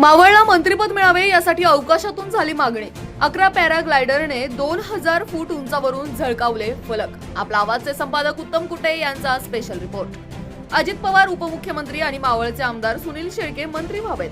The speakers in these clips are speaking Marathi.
मावळला मंत्रीपद मिळावे यासाठी अवकाशातून झाली मागणी. अकरा पॅराग्लायडरने दोन हजार फूट उंचावरून झळकावले फलक. आपला आवाजचे संपादक उत्तम कुटे यांचा स्पेशल रिपोर्ट अजित पवार उपमुख्यमंत्री आणि मावळचे आमदार सुनील शेळके मंत्री व्हावेत.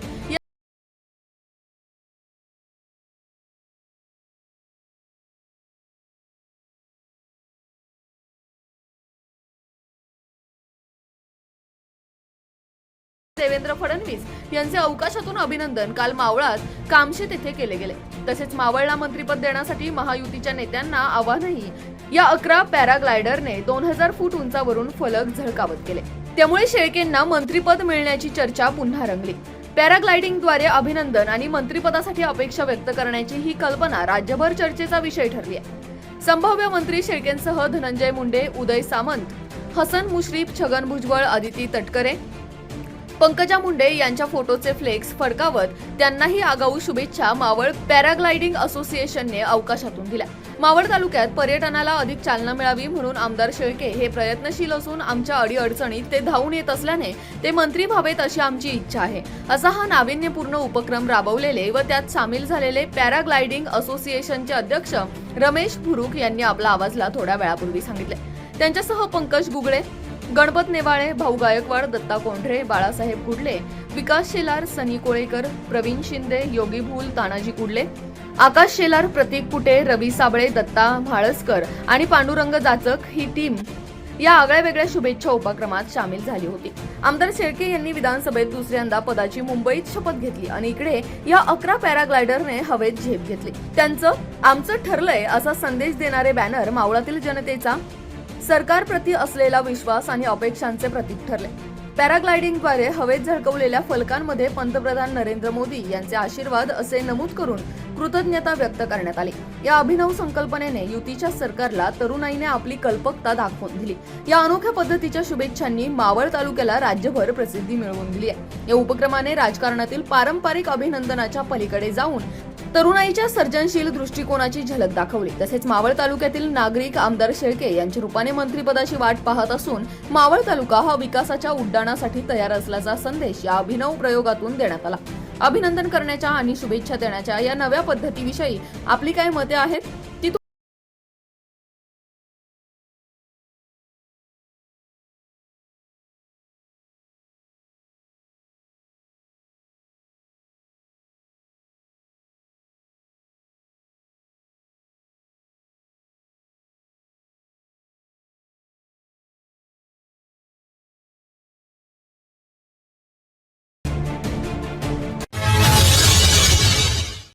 देवेंद्र फडणवीस यांचे अवकाशातून अभिनंदन काल मावळात कामशेत येथे केले गेले. तसेच मावळला मंत्रिपद देण्यासाठी महायुतीच्या नेत्यांना आव्हानही या अकरा पॅराग्लायडरने दोन हजार फूट उंचावरून फलक झळकावत केले. त्यामुळे शेळकेंना मंत्रिपद मिळण्याची चर्चा पुन्हा रंगली. पॅराग्लायडिंगद्वारे अभिनंदन आणि मंत्रिपदासाठी अपेक्षा व्यक्त करण्याची ही कल्पना राज्यभर चर्चेचा विषय ठरली आहे. संभाव्य मंत्री शेळकेंसह धनंजय मुंडे उदय सामंत हसन मुश्रीफ छगन भुजबळ आदिती तटकरे पंकजा मुंडे यांच्या फोटोचे फ्लेक्स फडकावत त्यांनाही आगाऊ शुभेच्छा मावळ पॅराग्लायडिंग असोसिएशनने अवकाशातून दिल्या. मावळ तालुक्यात पर्यटनाला अधिक चालना मिळावी म्हणून आमदार शेळके हे प्रयत्नशील असून आमच्या अडीअडचणीत ते धावून येत असल्याने ते मंत्री व्हावेत अशी आमची इच्छा आहे. असा हा नाविन्यपूर्ण उपक्रम राबवलेले व त्यात सामील झालेले पॅराग्लायडिंग असोसिएशनचे अध्यक्ष रमेश भुरुक यांनी आपला आवाजला थोड्या वेळापूर्वी सांगितले. त्यांच्यासह पंकज गुगळे गणपत नेवाळे भाऊ गायकवाड दत्ता कोंढरे बाळासाहेब कुडले विकास शेलार सनी कोळेकर प्रवीण शिंदे योगी भूल तानाजी कुडले आकाश शेलार प्रतीक कुटे रवी साबळे दत्ता म्हाळसकर आणि पांडुरंग जाचक ही टीम या आगळ्या वेगळ्या शुभेच्छा उपक्रमात सामील झाली होती. आमदार शेळके यांनी विधानसभेत दुसऱ्यांदा पदाची मुंबईत शपथ घेतली आणि इकडे या अकरा पॅराग्लायडरने हवेत झेप घेतली. त्यांचं आमचं ठरलंय असा संदेश देणारे बॅनर मावळातील जनतेचा सरकारप्रती असलेला विश्वास आणि अपेक्षांचे प्रतीक ठरले. पॅराग्लायडिंगद्वारे हवेत झळकवलेल्या फलकांमध्ये पंतप्रधान नरेंद्र मोदी यांचे आशीर्वाद असे नमूद करून कृतज्ञता व्यक्त करण्यात आली. या अभिनव संकल्पनेने युतीच्या सरकारला तरुणाईने आपली कल्पकता दाखवून दिली. या अनोख्या पद्धतीच्या शुभेच्छांनी मावळ तालुक्याला राज्यभर प्रसिद्धी मिळवून दिली आहे. या उपक्रमाने राजकारणातील पारंपरिक अभिनंदनाच्या पलीकडे जाऊन तरुणाईच्या सर्जनशील दृष्टिकोनाची झलक दाखवली. तसेच मावळ तालुक्यातील नागरिक आमदार शेळके यांच्या रूपाने मंत्रिपदाची वाट पाहत असून मावळ तालुका हा विकासाच्या उड्डाणासाठी तयार असल्याचा संदेश या अभिनव प्रयोगातून देण्यात आला. अभिनंदन करण्याच्या आणि शुभेच्छा देण्याच्या या नव्या पद्धतीविषयी आपली काय मते आहेत?